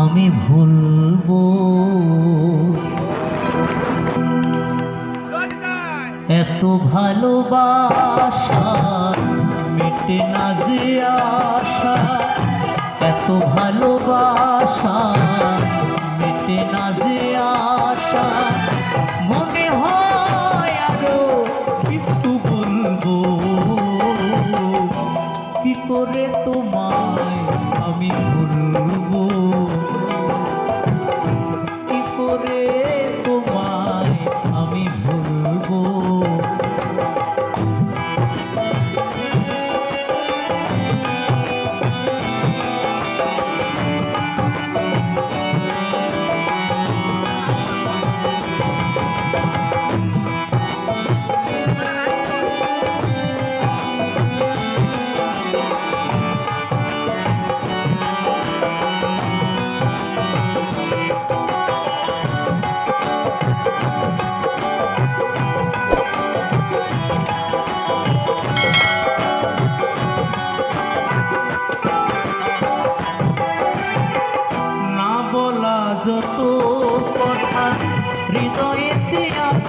আমি ভুলবো। এত ভালোবাসা মেটে না যে আশা। এত ভালোবাসা মেটে না যে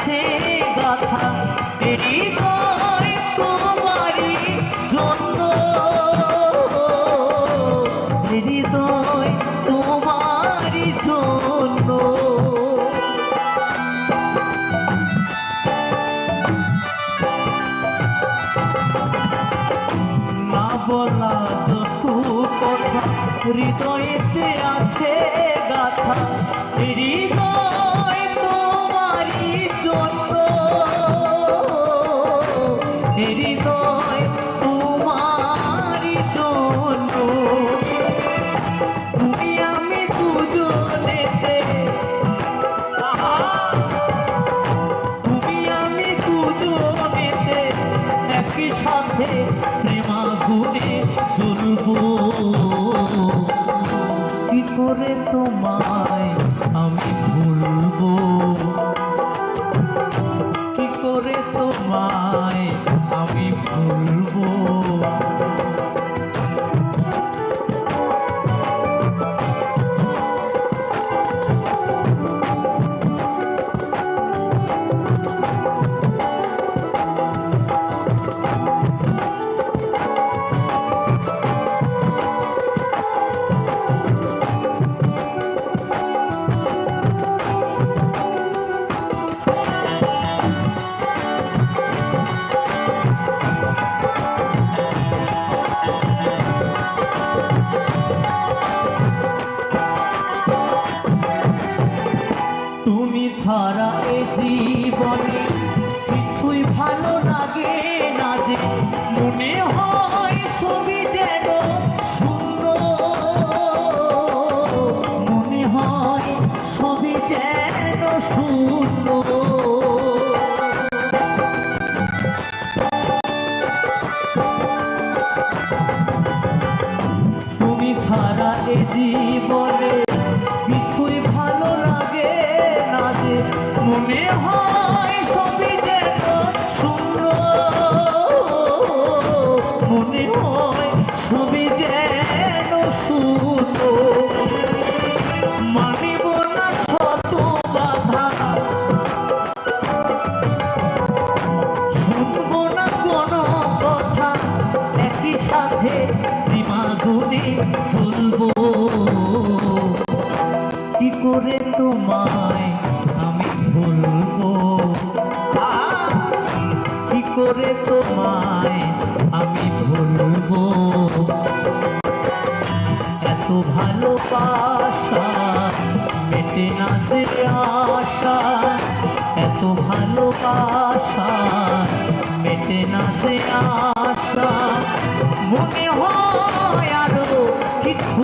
আছে এই হৃদয় তোমারই জন্য জন্য না বলা যত কথা হৃদয়েতে আছে গাথা। হৃদয় সাথে প্রেমাগুনে জ্বলবো করে তোমায় ছাড়া এ জীবনে কিছুই ভালো লাগে না যে মনে হয় ছবি যেন শূন্য। মনে হয় ছবি যেন শূন্য। তুমি ছাড়া এ জীবনে ভালোবাসা, মেটে না যে আশা, এত ভালোবাসা, মেটে না যে আশা। মনে হয় আরও কিছু